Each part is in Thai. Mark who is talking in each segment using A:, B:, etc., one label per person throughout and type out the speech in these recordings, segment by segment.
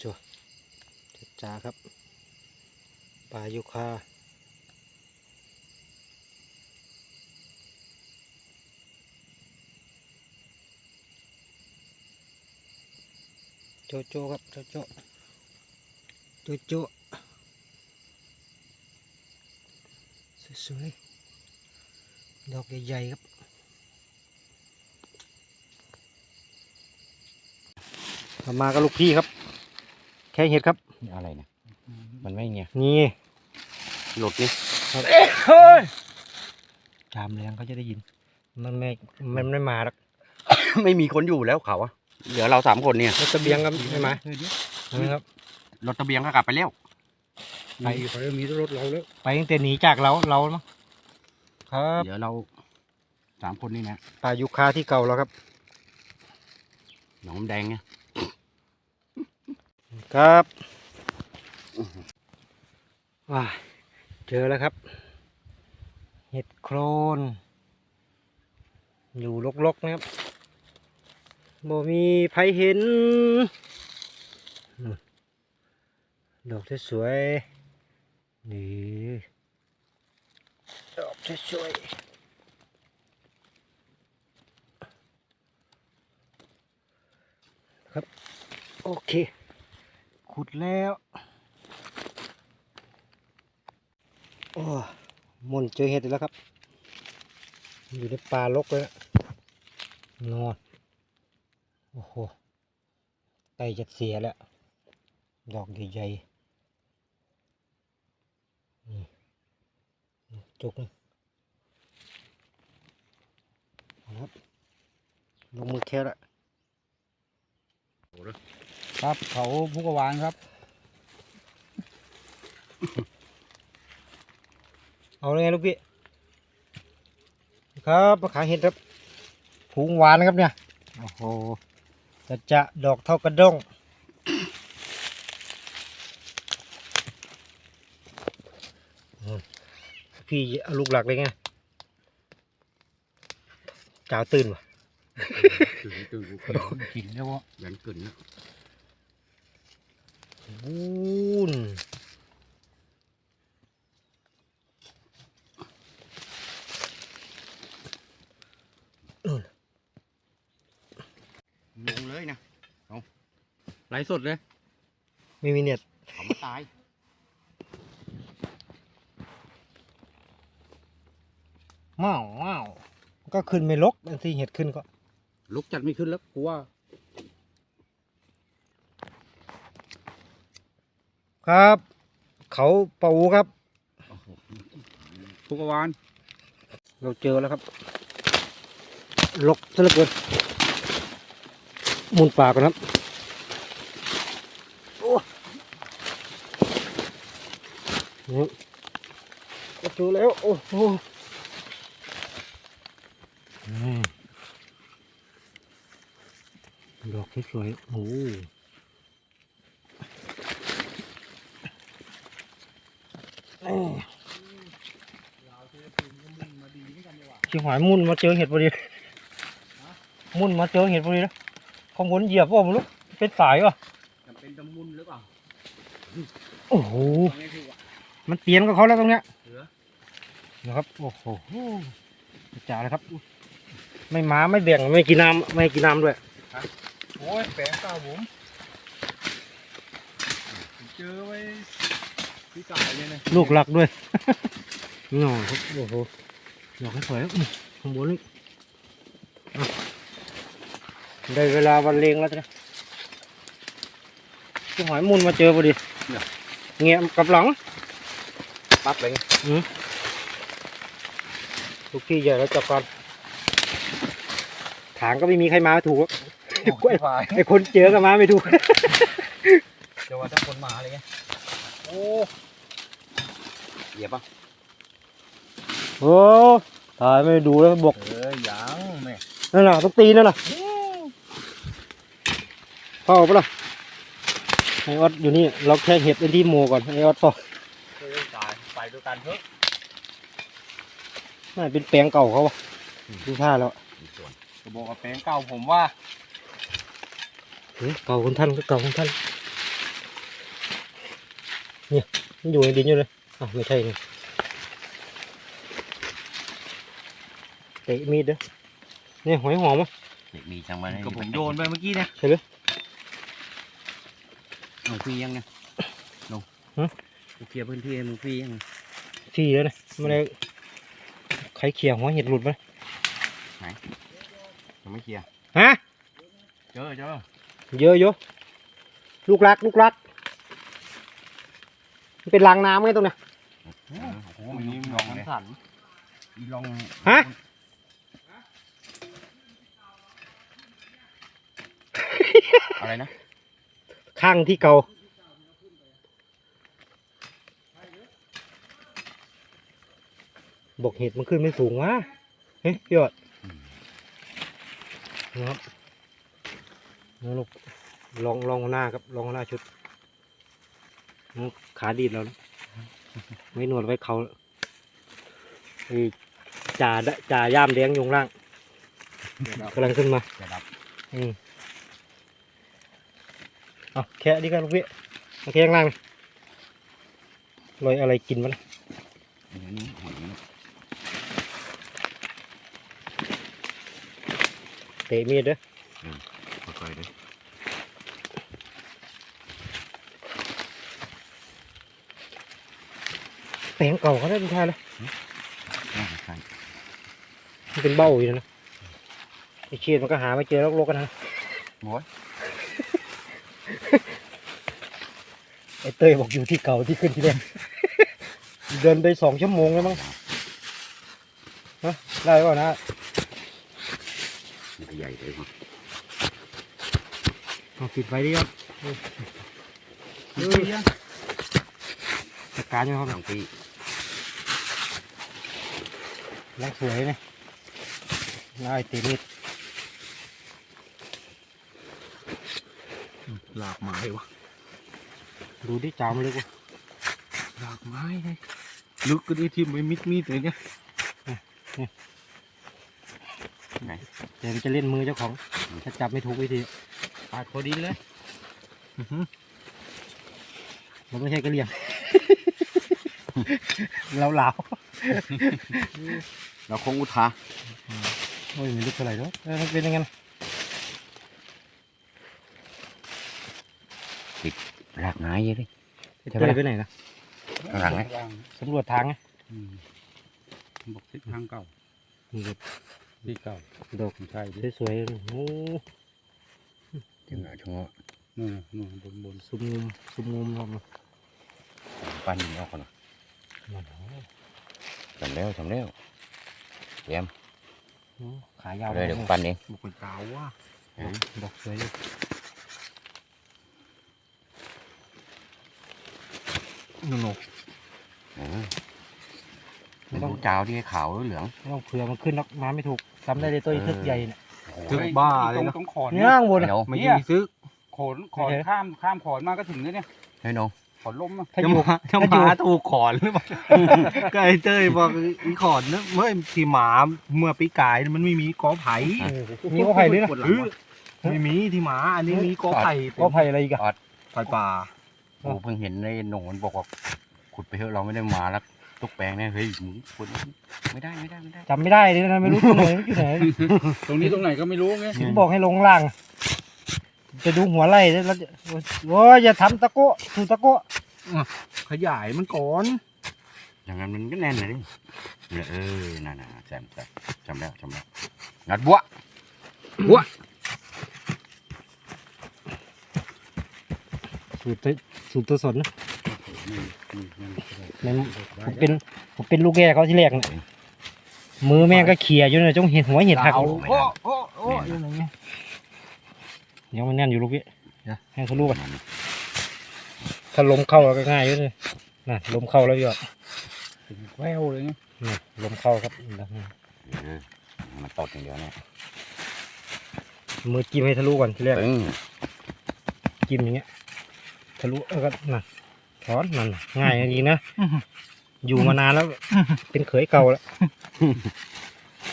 A: จัวจ้าครับปลายูคาโจโจครับโจโจโจโจสวยๆดอกใหญ่ๆครับมากับลูกพี่ครับ แค่เห็ดครับ
B: นี่อะไรนะมันไม่เงี้ย
A: นี่
B: หลุดนี่
A: จามแรงเขาจะได้ยิน มันไม่มันไม่มาหรอก
B: ไม่มีคนอยู่แล้วเขาอะเหลือเราสามคนเนี่ย
A: รถตะเบียงครับไม่มานะครับ
B: รถตะเบียงก็กลับไปแล้ว
A: ไปไปมีรถเราแล้วไปตั้งแต่หนีจากเราเรามั้งครับ
B: เดี๋ยวเราสามคนนี่นะ
A: ปลายูคาที่เก่าแล้วครับ
B: หนองแดงเนี่ย
A: ครับว้าเจอแล้วครับ เห็ดโครน อยู่ลกๆนะครับบ่มีไผเห็นอืมดอกสวยๆนี่ ดอกสวยๆครับโอเค ขุดแล้ว โอ้มนเจอเห็ดแล้วครับ อยู่ในป่ารกเลยนอนโอ้โหไตจะเสียแล้ว ดอกใหญ่ๆนี่จุกนะครับลงมือแค่ละ
B: ครับเขาพุกวานครับ
A: เอาเลยไงลูกพี่ครับมาขายเห็ดครับผูงหวานนะครับเนี่ยโอ้โหจะจะดอกเท่ากระด้งอืมพี่เอาลูกหลักเลยไงจ่าวตื่นวะ
B: ตื่นตื่น
A: กินแล้ววะ
B: ยันกึ่นนะ
A: วู น
B: ลงเลยนะเอาไล่สดเลย
A: ไม่มีเน็ต
B: เขามาตาย
A: ม้าวม้าวก็ขึ้นไม่ลกบางทีเห็ดขึ้นก็
B: ลุกจัดไม่ขึ้นแล้วกูว่า
A: ครับ เขาปูครับ
B: พุกวาน
A: เราเจอแล้วครับลกซะเหลือเกินมุนปากก่อนครับโอ้นี่ก็เจอแล้ว โอ้โหอืมดอกสวยๆโอ้โหนี่ ชิงหายมุ่นมาเจอเห็ดพอดีมุ่นมาเจอเห็ดพอดีนะข้างบนเหยียบว่าไม่รู้เป็นสายวะ
B: จำเป็นตะมุนหรือเปล่า
A: โอ้โห
B: ไม่ถูกอะ
A: มันเตียนกับเขาแล้วตรงเนี้ย
B: เหลือ
A: นะครับโอ้โหจ่าเลยครับ ไม่มาไม่แบ่งไม่กินน้ำไม่กินน้ำด้วย
B: โอ้ยแปลงเก้าผมเจอไว้ที่กายเลยนะ
A: ลูกหลักด้วยหน่อครับโอ้โห ดอกสวยๆอื้อข้างบนนี่อะได้เวลาวันเลงแล้วจ้ะที่หอยมุนมาเจอพอดีเงี้ยกับหลัง
B: ปั๊บเลย
A: ทุกที่ใหญ่แล้วจับกันถางก็ไม่มีใครมาถูกหรอก
B: กล้วยพาย
A: ไอคนเจอก็มาไม่ถูก
B: เดี๋ยวว่าถ้าคนมาอะไรเงี้ยโอ้เหยียบป่ะ
A: โอ้ตายไม่ดูแล้วบอก
B: เออยังแม่
A: นั่นน่ะต้องตีนั่นน่ะเข้าปะล่ะไอออดอยู่นี่เราแค่เห็ดเป็นที่โมก่อนไอออดพอ
B: เออตายไปด้วยกันเถอะ
A: น่าเป็นแปลงเก่าเขาวะดูท่าแล้ว
B: มีส่วนจะบอกว่าแปลงเก่าผมว่า
A: เฮ้ยเก่าคนท่านก็เก่าคนท่านมันอยู่ในดินอยู่เลยอะไม่ใช่นี่ เตะมีดเด้อเนี่ยหอยหอมอะ
C: เด็กมีจังมา
B: ก็ผมโยนไปเมื่อกี้เนี่ย
A: ใช่เลย
B: หนูฟรียังไงลง
A: ฮะ
B: กูเคลียร์พื้นที่ให้มึงฟรียัง
A: ที่แล้วนะมันเลยใครเขี่ยหัวเห็ดหลุดไหม
C: ยังไม่เคลียร์
A: ฮะ
C: เจอเจอ
A: เยอะเยอะลูกรักลูกรักมันเป็นรางน้ำไงตรงเนี้ย
C: โอ้โหมันนี่ลองเลย
B: สัน
C: อีลอง
A: ฮะ
C: อะไรนะ
A: ข้างที่เก่าบอกเห็ดมันขึ้นไม่สูงวะเฮ้ยพี่ยอดนะครับเอาลูกลองลองหัวหน้าครับลองหัวหน้าชุดเอาขาดีดแล้วนะไม่หนวดไว้เขาแล้วไอ้จ่าดะจ่าย่ามแดงอยข้างล่างกำลังขึ้นมา
C: จะดับ
A: อืม เอาแค่นี้กันลูกพี่เอาแค่ข้างล่างลอยอะไรกินมันย
C: อันนี้หอยนี่
A: เตะมีดเด้อ
C: ค่อยๆเลย
A: แปลงเก่าเขาได้เป็นทายแล้ว
C: น่าจะใช่
A: มันเป็นเบ้าอยู่นะไอเชียดมันก็หาไม่เจอแล้วโลกกันนะ
C: โอ้ย
A: ไอ เต้ยบอกอยู่ที่เก่าที่ขึ้นที่แรกเดินไปสองชั่วโมงแล้วมั้งฮะได้ป่ะนะ
C: มันก็ใหญ่เลยมั้ง
A: เอาปิดไว้ดิครับ
B: ฟรียัง
A: จัดการยังครับ
C: สองปี
A: รักสวยเนี่ยแล้วไอเตะมีด
B: หลากไม้วะ
A: ดูดิจามนลึกวะ
B: หลากไม้เลยลึกก็ได้ทิมไปมิดมีดเลยเนี่ย
C: ไหน
A: เดี๋ยวมันจะเล่นมือเจ้าของ ถ้าจับไม่ถูกวิธี
B: ปาดพอดีเลยอื้อหือ
A: มันไม่ใช่กระเหลี่ยงเราเหลา
C: เราคงอุทา
A: โอ้ยไม่ลึกเท่าไหร่เนาะเออมันเป็นยังไงนะ
C: รากไม้เยอะเลย
A: ไอ้เต้ยไปไหนนะ
C: ข้างหลังไหม
A: สำรวจทางไง
B: อืมบอกทิศทางเก่า
A: นี่ก็
B: ที่เก่า
A: ดอก
B: ใช่ดิ
A: สวยๆเลยโอ้
C: ถึงอะชงอะ
B: นู่นน่ะนู่นบนบน
A: สุมงุมสุมงุมรอบ
C: ปั้นออกก่อนนะทำแล้วทำแล้วเตรียม
A: โอ้ขายาว
C: เลยเดี๋ยวปั้นเอง
B: บอกเป็นเก่าว่ะ
C: อืม
A: ดอกสวยเลย
B: นู่นนก
C: อืมเป็นลูกจาวที่ขาวหรือเหลือง
A: ไม่ต้องเผื่อมันขึ้นนักน้ำไม่ถูกจำได้เลยตัวอีทึกใหญ่เนี่ย
B: ถึงบ้าเลยนะ ตรงขอน
A: เนี่
B: เนี่ยย
A: ข้างบน
C: ไม่
A: อะ
C: เอา
B: ไม่ยิงซื้อขอนขอน
A: โอเค
B: ข้ามข้ามขอนมาก็ถึงแล้วเนี่ย
C: เฮ้ยน้อง
B: ขอนล้มอะ
A: ถ้าอยู่
B: จะ
A: ถ้า
B: มา
A: อยู่
B: ถูกขอนหรือเปล่าก็ไอ้เต้ยบอกอีขอนนะเมื่อที่หมาเมื่อปีกายมันไม่มีกอไผ่
A: มีก็ไผ่ด้วยนะ
B: เออไม่มีที่หมาอันนี้มีกอไผ่
A: ก็ไผ่อะไรอีกอะ
B: ไผ่ป่า
C: โอ้เพิ่งเห็นในหนูมันบอกว่าขุดไปเถอะเราไม่ได้มาแล้วตุกแปลงเนี่ยเฮ้ยมึงขุดไม่ได้ไม่ได้ไม่ได้
A: จำไม่ได้เลยนะไม่รู้ตรงไหนอยู่ไหน
B: ตรงนี้ตรงไหนก็ไม่รู้ไง
A: ผมบอกให้ลงล่าง จะดูหัวไล่แล้วจะโอ้ยอย่าทำตะโก้ถูตะโก้
B: ขยายมันก่อน
C: อย่างนั้นมันก็แน่นเลยดิเออนั่นน่ะแจมแจมจำแล้วจำแล้วงัดบัว
A: สูตรตัวสูตรตัวสดนะมันผมเป็นผมเป็นลูกแก่เขาที่แรกนะมือแม่งก็เขี่ยอยู่นะจงเห็นหัวเห็ดหัก
B: โอ้
A: อยู่
B: โอ้โอ้โอ้ยังไง
A: เดี๋ยวมันแน่นอยู่ลูกพี่เดี๋ยวให้เขาลูกกันถ้าลมเข้าแล้วก็ง่ายอยู่เลยน่ะลมเข้าแล้วพี่อะ
B: แววเลยไง
A: นี่ลมเข้าครับ
C: เออมันตดอย่างเดียวเนี่ย
A: มือจิ้มให้ทะลุก่อนทีแรก
C: ตึง
A: จิ้มอย่างเงี้ย ทะลุแล้วก็น่ะถอนนั่นน่ะง่ายจริงๆนะอยู่มานานแล้ว เป็นเขยเก่าแล้ว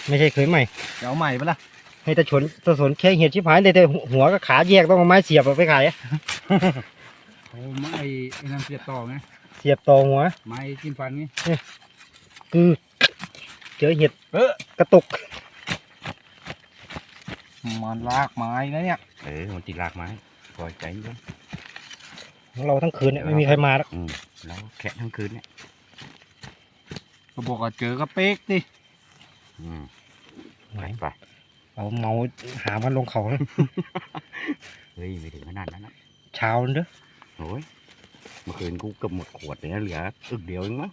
A: ไม่ใช่เขยใหม่
B: เดี๋ยวเอาใหม่ปะล่ะ
A: ให้ตะฉนตะสนแค่เห็ดชิบหายเลยแต่หัวกับขาแยกต้องเอาไม้เสียบเอาไปขายอะ
D: โอ้ไม้ไอ้ไอ้นั่นเสียบต่อไง
A: เสียบต่อหัว
D: ไม้จิ้มฟันไง
A: คือเจอเห็ด
B: เออก
A: ระตุก
B: มันลากไม้นะเนี่ย
C: เออ มันติดรากไม้ปล่อยใจเย็น
A: ของเราทั้งคืนเนี่ยไม่มีใครมาแล้ว
C: อืมแล้วแค่ทั้งคืนเนี่ย
B: ก็บอกว่าเจอก็เป๊กดิ
C: อืม
A: ไหน
C: ไปไป
A: เอาเมาหามันลงเขาเลย
C: เฮ้ยไม่ถึงขนาดนั้นนะ
A: เช้าเด้อ
C: โอ้ยเมื่อคืนกูเกือบหมดขวดเลยนะเหลืออึกเดียวเองมั้ง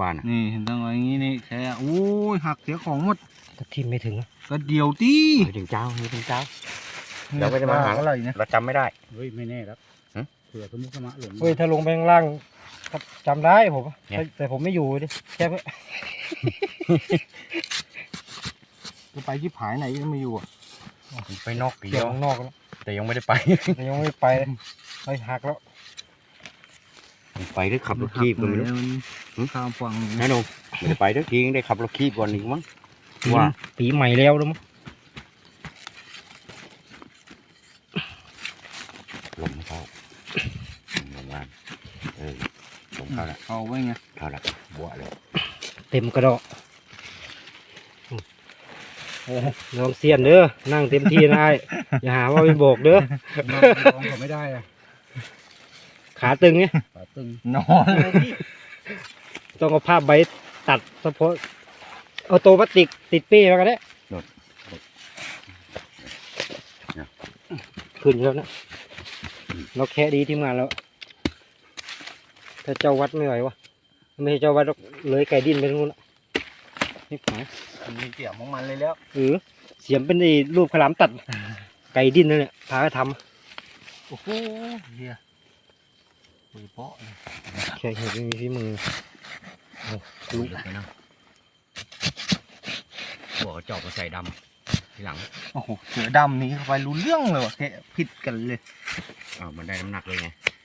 C: บ้านอะ
B: นี่เห็นตั้งไว้อย่างนี้นี่แค่โอ้ยหักเสียของหมด
A: แต่ทีมไม่ถึงอะ
B: ก็เดียวตี
C: ไม่ถึงเจ้าไม่ถึงเจ้าเดี๋ยวไปจะมาหา
B: อะไรนะ
C: เราจำไม่ได้
D: เฮ้ยไม่แน่ครับ
C: หึ
D: เผื่อสมุกสมะหลง
A: เฮ้ยถ้าลงไปข้างล่างก็จำได้ผม
C: เนี่ย
A: แต่แต่ผมไม่อยู่ดิแค่เพื่อ
B: จะไปที่ผายไหนก็ไม่อยู่อะ
C: ไปนอกเดี
A: เกี่
C: ย
A: ยววข้างนอกแล้ว
C: แต่ยังไม่ได้ไป
A: แต่ยังไม่ไปเลยเฮ้ยหักแล้ว
C: ไปด้วยขับรถคีบก็ไม่รู้
B: มันข้ามฝั่ง
C: นะหนูไม่ได้ไปด้วยทีได้ขับรถคีบก่อนอีกมั้งว่า
A: ปีใหม่แล้วแล้วมั้ง
C: ลมเข้าลมงานเออลม เข้าละ
B: เอาไว้ไง
C: เข้าละบัวเลย
A: เต็มกระดอกโอ้ลองเสียนเด้อนั่งเต็มที่นะไอ้อย่าหาว่าไปโบกเด้อ
D: ลองลองเขาไม่ได้อะ
A: ขาตึงไง
D: ขาตึง
B: นอนเลย
A: ต้องเอาผ้าใบตัดเฉพาะเอาตัวพลาสติกติดเป้มากันได้ขึ้นแล้วนะเราแค่ดีที่มาแล้ว ถ้าเจ้าวัดไม่ไหววะไม่ใช่เจ้าวัดหรอกเลยไก่ดิ้นไปทางนู้นละนี่หาย
B: มีเกี่ยวของมันเลยแล้ว
A: เออเสียมเป็นไอ้รูปขลามตัด ไก่ดิ้นนั่นแหละพาไปท
B: โอ้โหเฮียปืนเปาะเลยำ
A: แค่เห็นไม่มีฝีมือ
C: ลุกไปนะบัวจอบมาใส่ดำทีหลัง
B: โอ้โหเสือดำนี้เข้าไปรู้เรื่องเลยว่ะแค่ผิดกันเลย
C: อ้าวมันได้น้ำหนักเลยไง
D: อื้อหือ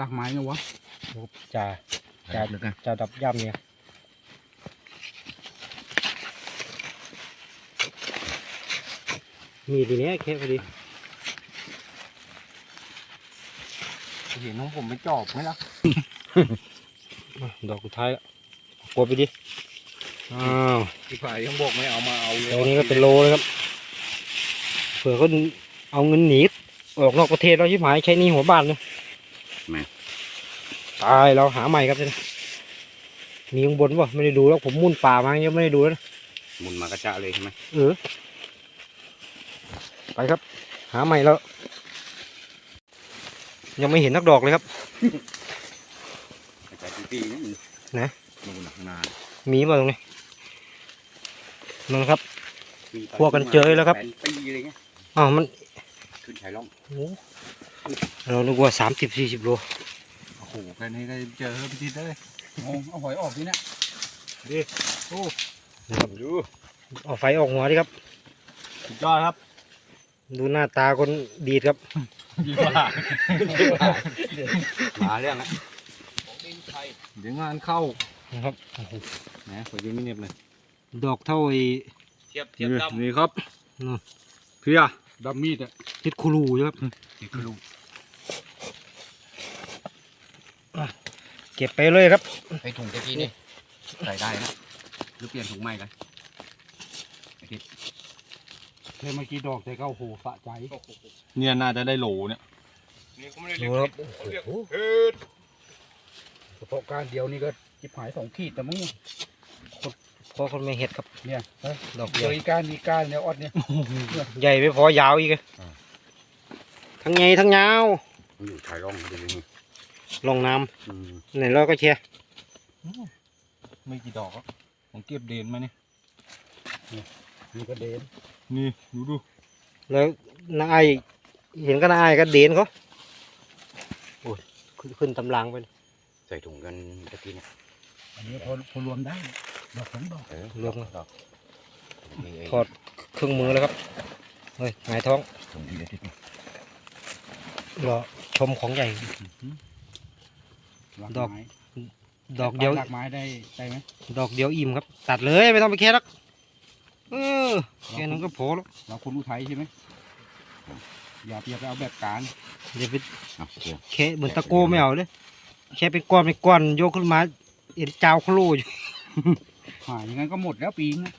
D: รากไม้ไงวะ
A: จ่า
C: จับลึกนะ
A: จ่าดับย่ำเนี่ยมีทีเนี้ยแค่พอดี
B: เห็นของผมไปจอบไหมล่ะ
A: อะ ดอกสุดท้ายแล้วกดไปดิ อ้าว
D: ที่ฝ่ายยังบอกไม่เอามาเอาเลย
A: ตัวนี้ก็เป็นโลเลยครับ เผื่อเขาเอาเงินหนีออกนอกประเทศเราชิบหายใช้หนี่หัวบ้านเลย ตายเราหาใหม่ครับเนี่ยมีข้างบนป่ะไม่ได้ดูแล้วผมมุ่นป่ามายังไม่ได้ดูแล้วนะ
C: มุนมากระจะเลยใช่ไหม
A: เออไปครับ หาใหม่แล้ว ยังไม่เห็นนักดอกเลยครับ
C: กระจะปีๆนี่
A: ไหน
C: นู่นน่ะข้างหน้า
A: มีมาตรงนี้นั่นครับ
C: ปีไป
A: พวกกันเจอแล้วครับ
C: แปดปีอะไรเงี้ย
A: อ้าวมัน
C: ขึ้นชายล่อง
A: โอ้ เรานึกว่าสามสิบสี่สิบโล
B: โอ้โหแค่นี้ก็เจอพิธีได้เลย
D: เอาเอาหอยออกที่เนี่ย
A: นะครับเอาไฟออกหัวดิครับ
B: สุดยอดครับ
A: ดูหน้าตาคนดีดครับ
B: ดีกว่า
C: มาเรื่องนะ
B: เดี๋ยวงานเข้า
A: นะครับโอ้โห
B: แหมขอยืมไม่เน็บเลย
A: ดอกเท่าไอ้
C: เทียบ
B: นี่นี่ครับ
A: อืม
B: เพีย
D: ดับมีดอะ
A: ทิดคูรูใช่ครับ
C: นี่คือลูก
A: เก็บไปเลยครับ
C: ไอ้ถุงตะกี้นี่ใส่ได้นะหรือเปลี่ยนถุงใหม่กัน
D: เคยเมื่อกี้ดอกแต่ก็โอ้โหสะใจ
B: เนี่ยน่าจะได้โหลเนี่ย
A: ดูครับ
D: เฉพาะการเดียวนี่ก็จิบหายสองขีดแต่มั้ง
A: พอคนไม่เห็ดครับ
D: เนี่ยเฮ้ย
A: ดอก
D: เจ
A: ใหญ่
D: ออีกการอีกการเนี่ยออดเนี่ย
A: ใหญ่ไม่พอยาวอีกอะทั้งใหญ่ทั้งยาว
C: มันอยู่ชายล่องพอดีเลยนี่
A: ลงน้
C: อืมำ
A: ไหนเราก็เชียร์
B: ไม่กี่ดอกอะผมเก็บเดนมานี่
D: มีกระเด็น
B: นี่ดูดู
A: แล้วนายเห็นก็นายก็เดนเขาโอ้ยขึ้นขึ้นตำรางไป
C: ใส่ถุงกันตะกี้เนี่ย
D: อันนี้พอพอรวมได้ดอกสองดอก
C: เออ
A: รวม
C: ดอกนี่ไอ้
A: ถอดเครื่องมือแล้วครับเฮ้ยหงายท้อง
C: ถุงที่เด็ดนี่
A: รอชมของใหญ่
D: ราก
A: ดอก
D: ไม้
A: ดอกเดียว
D: รากไม้ได้ได้ไหม
A: ดอกเดียวอิ่มครับ ตัดเลยไม่ต้องไปแค่ลักเออแค่นั้นก็พอแล้ว
D: เราคุณอุทัยใช่ไหมอย่าอย่าไปเอาแบบการ
A: อย่าไป
C: เอาเดี๋ยว
A: แค่เหมือนตะโกไม่เอาเลยแค่เป็นก้อนเป็นก้อนโยกขึ้นมาเอ็นเจ้าเขาโลอยู่
D: หาอย่างนั้นก็หมดแล้วปีงนะ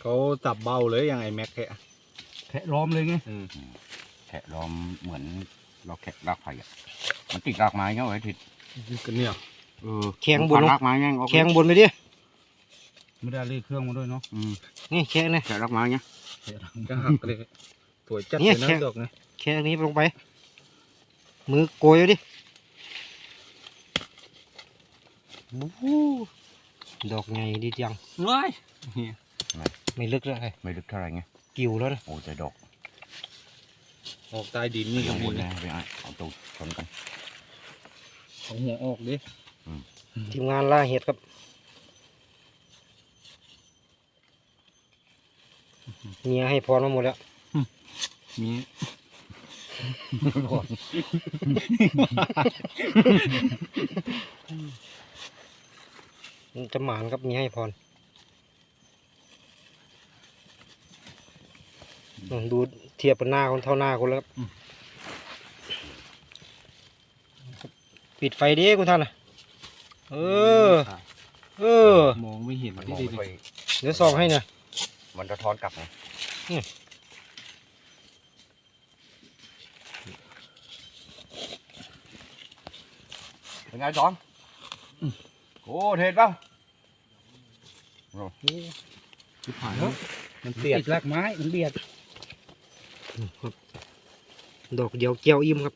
B: เขาจับเบาเลยอย่างไอ้แม็กแค่
D: แค่ล้อมเลยไง
C: แขะล้อมเหมือนเราแขะรากไผ่อะมันติดรากไม้เงี้ยไว้ทิศ
B: ก็เนี่ย
C: เออ
A: แข็งบน
C: มันรากไม้แม่งออก
A: แข้งบนไปดิ
D: ไม่ได้เรียกเครื่องมาด้วยเนาะ
C: อืม
A: นี่แข้งนะ
C: แขะรากไม้เงี้ย
B: จะหักเลยสวยจัด
A: เนี่
B: เลยย
A: แค่
B: นะดอกนะ
A: แข้งนี้ลงไป มือโกยเอาดิโอ้โหดอกไงดีจัง
B: ว้าย
A: ไม่ลึกแล้วไง
C: ไม่ลึกเท่าไหร่ไง
A: กิ่วแล้วนะ
C: โอ้แต่ดอก
B: ออกใต้ดินนี่
C: ยั
B: ก็
C: งบ
B: มี
C: น
B: นะ
C: นะไปอะเอาตูดชนกัน
B: เอาหัวออกดิ
A: ทีมงานล่าเห็ดครับเมียให้พรมาหมดแล้ว
B: มี
A: มันจะหมานครับมีให้พรอืมดูเทียบกับหน้าคนเท่าหน้าคนแล้วครับ ปิดไฟดิคุณท่านนะเออ เออ
B: มองไม่เห็น
C: มัน
B: ดิ
C: มอง
B: ดิ
C: ไม่ค่อย
A: เดี๋ยวส่องให้หน่อย
C: มันสะท้อนกลับไง
A: อืม
C: เป็นไงจอนโอ้เทศเปล่า
B: ชิบหายแล้วมันเสียด
D: ติดรากไม้มันเบียด
A: ดอกเดียวเกี่ยวอิ่มครับ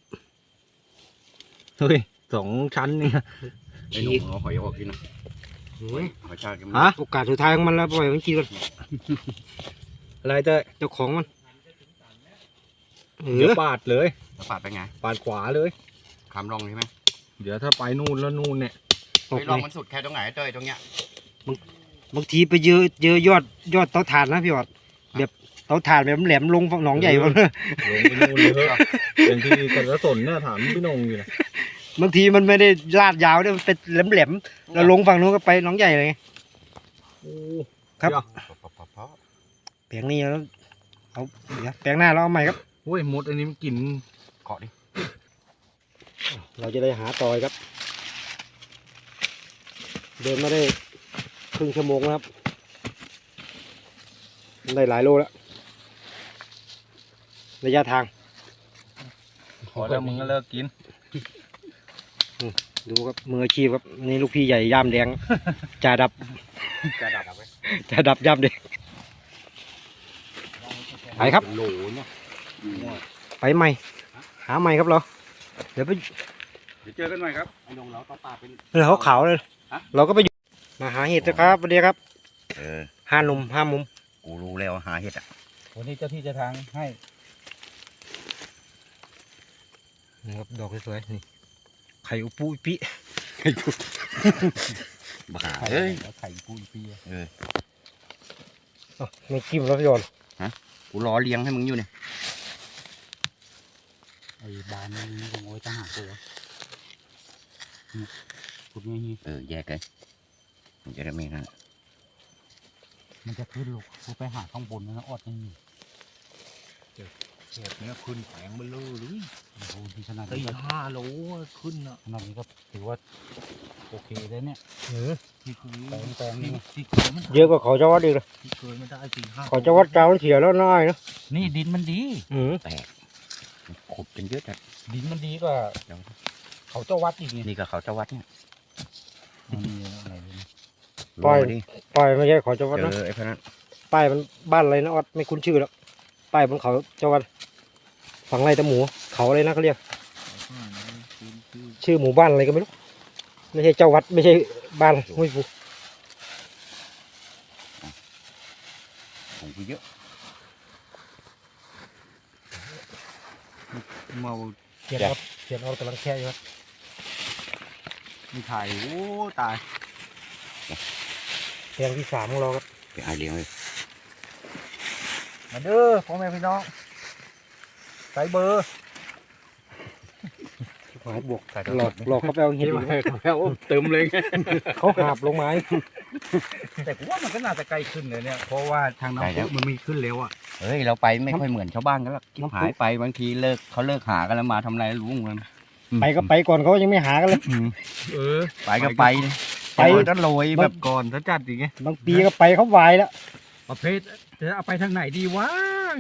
B: เฮ้ย สองชั้นนี่
C: ไอ้หนุ่มเอาหอยออกกินนะ
A: อื
C: หอย
A: ม
C: หอยชาติกัน
A: ฮะ โอกาสสุดท้ายของมันแล้วปล่อยมันกินก่อน
B: อะไรเต้ย
A: เจ้าของมันเอ
B: เดี๋ยว
A: อ
B: ปาดเลย
C: แล้วปาดไปไง
B: ปาดขวาเลย
C: คำร่องใช่ไหม
B: เดี๋ยวถ้าไปนู่นแล้วนู่นเนี่ย
A: ออก
C: ไอ้
A: ไป
C: ร่องมันสุดแค่ตรงไหนเต้ยตรงเนี้ย
A: บางทีไปเยอะเยอะยอดยอดเตาถ่านนะพี่ออดแบบเตาถ่านแบบแหลมลงฝั่งหนองใหญ่วะ
B: ลงไปนู่นเลยเถอะเป็นที่กันกระสนเนี่ยถามพี่นงอยู่นะ
A: บางทีมันไม่ได้ลาดยาวด้วยมันเป็นแหลมแหลมๆแล้วลงฝั่งนู้นก็ไปหนองใหญ่เลยไง
B: โอ้
A: ครับ
B: เดี๋ยว
C: พอพอพอ
A: แปลงนี้แล้วเอาเดี๋ยวแปลงหน้าเราเอาใหม่ครับ
B: โอ้ยมดอันนี้มันกิน
C: เกาะดิ
A: เราจะได้หาต่อยครับ เดินมาได้ครึ่งชั่วโมงแล้วครับได้หลายโลแล้วระยะทาง
B: ขอแล้วมึงก็เลิกกิน
A: ดูครับมืออาชีพครับนี่ลูกพี่ใหญ่ย่ามแดงจ่าดับ
C: จะดับไว้
A: จ่าดับย่ามแดงไปครับ
C: โหลเนี่ย
A: ไปใหม่ หาใหม่ครับเราเดี๋ยวไป
D: เดี๋ยวเจอกันใหม่ครับ
C: ไอ้นงเราต้องปาดเป็น
A: เรือเขาขาวเลย
C: ฮะ
A: เราก็ไปอยู่มาหาเห็ดนะครับสวัสดีครับ
C: เออ
A: ห้าหนุ่มห้ามุม
C: กูรู้แล้วหาเห็ดอะ
D: วันนี้เจ้าที่เจะทางให้
A: นะครับดอกสวยๆนี่ไข่อุปุอุปิ
C: บ้า
D: ไข่
C: เอ้ย
D: ไข่ปูอีปี
C: เออ
A: อ้าวไม่กิ้มแล้วพี่ยอน
C: กูรอเลี้ยงให้มึงอยู่เนี่ย
D: ไอ้บานนี้ต้องเอาไว้ตั้งหากตัวนี่ขุดงี้
C: เออแยกเลยมันจะได้ไม่นั่น
D: มันจะขึ้นลูกกูไปหาข้างบนนะอดนี่
B: เห็ดเนี้ยขึ้นแผงเบลอเลย
D: โอ้โหที่ขนาด
B: ตี
D: นี้ก็
B: ห้าโลขึ้นอะ
D: ขนาดนี้ก็ถือว่าโอเคเลยเนี่ย
B: ที่เคย
D: แปลงแปลงนี่
B: ที่เคยมัน
A: เยอะกว่าเขาจะวัดอีกเลย
B: ที่เคยไม่ได้สี่ห้า
A: เขาจะวัดเจ้ามันเสียแล้วน้อยนะ
D: นี่ดินมันดี
A: อืม
C: แตกขุดกันเยอะจัด
D: ดินมันดีกว่า
C: เดี๋ยว
D: เขาจะวัดอีกนี่
C: นี่ก็เขาจะวัดเนี่ย
D: อันนี้อะไรเนี่ย
C: รอดิ
A: ป้ายไม่ใช่เขาจะวัด
C: เจ
A: นะ
C: อไอ้พวกนั้น
A: ป้ายมันบ้านอะไรนะออดไม่คุ้นชื่อแล้วป้ายบนเขาจะวัด ฝั่งไรตะหมู เขาอะไรนะเขาเรียก ชื่อหมู่บ้านอะไรก็ไม่รู้ ไม่ใช่เจ้าวัดไม่ใช่บ้านห้วยฟู
C: ผมกูเยอะ
B: เมา
A: เขียนออดเขียนออดกำลังแค่อยู่ครับ
B: มีไข่โอ้ตาย
A: แปลงที่สามของเราครับ
C: ไปหาเลี้ยงเลย
B: มาเด้อพ่อแม่พี่น้อง ใส่เบอร์
A: หายบวกหลอกหลอกเขาไปเอาเห็ด
B: ที่
A: อี
B: มากแล้วเติมเลยไง
A: เขาหาบลงไม้
D: แต่กูว่ามันก็น่าจะใกล้ขึ้นเลยเนี่ย
B: เพราะว่าทางน้ำพุมันมีขึ้นเร็วอะ
C: เฮ้ยเราไปไม่ค่อยเหมือนชาวบ้านกันหรอกที่หายไปบางทีเลิกเขาเลิกหากันแล้วมาทำไรรู้มั้ง
A: ไปก็ไปก่อนเขายังไม่หากันเลย
C: อืม
B: เออ
C: ไปก็ไป
A: ไป
C: ไปก็โรย
B: แบ
C: แบบ
B: บก่อนถ้าจัดอย่างเงี้ย
A: บางปีก็ไปเขาวายแล้ว
D: ประเภทจะเอาไปทางไหนดีวะ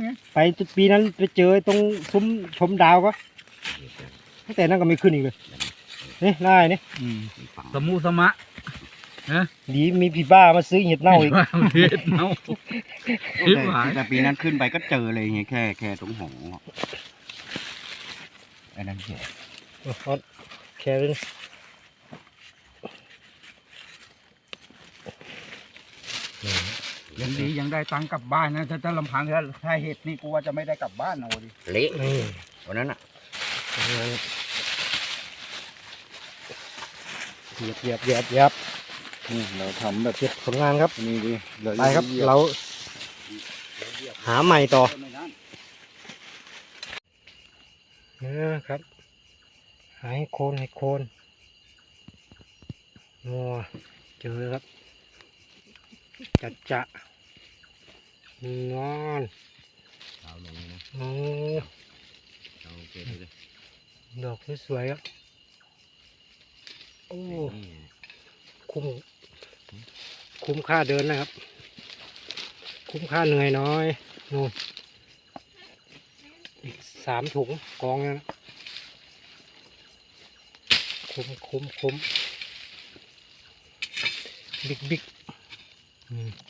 D: ไง
A: ไปจุดปีนั้นไปเจอตรงซุ้มชมดาวก็ตั้งแต่นั้นก็ไม่ขึ้นอีกเลยนี่ได้นี่
D: สมูสมะ
A: ดีมีผีบ้ามาซื้อเห็ดเน่าอีก
D: เฮ็ดเน่าชิบหาย
C: แต่ปีนั้นขึ้นไปก็เจอเลยไงแค่แค่ตรงหอไอ้นั่นเหี้ย
A: เอาแค่นี้
D: ยั งดียังได้ตังค์กลับบ้านนะถ้าจะลำพังถ้าถ้าเห็ดนี่กูว่าจะไม่ได้กลับบ้านเอาดิ
C: เละ
A: นี่
C: วันนั้นอะ
A: เหยียบเหยียบเหยียบเหยียบ
B: นี่เราทำแบบ
A: เก็บผลงานครับ
B: นี้ดิเดี๋ยว
A: ไปครับเรา หาใหม่ต่อนะครับหาให้โคนให้โคนนัวเจอครับจัดจะ นอน
C: เอาลงนะ
A: โอ้
C: เอาเก็บเลย
A: ดอกสวยๆครับโอ้คุ้มคุ้มค่าเดินนะครับ คุ้มค่าเหนื่อยน้อยนู่นอีกสามถุงกองแล้วนะคุ้มคุ้มคุ้มบิ๊กบิ๊กอืมโอ้โห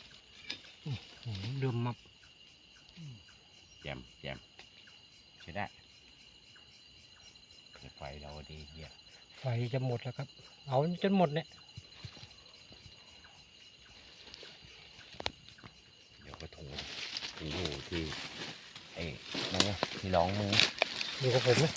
A: เดิมมับ
C: แจมแจมใช้ได้แต่ไฟเราดีเหี้ย
A: ไฟจะหมดแล้วครับ เอาจนหมดเนี่ย
C: เดี๋ยวก็ถุงถุงอยู่ที่เอ้นั่นไงที่ร้องมือ
A: อยู่กับผมนะ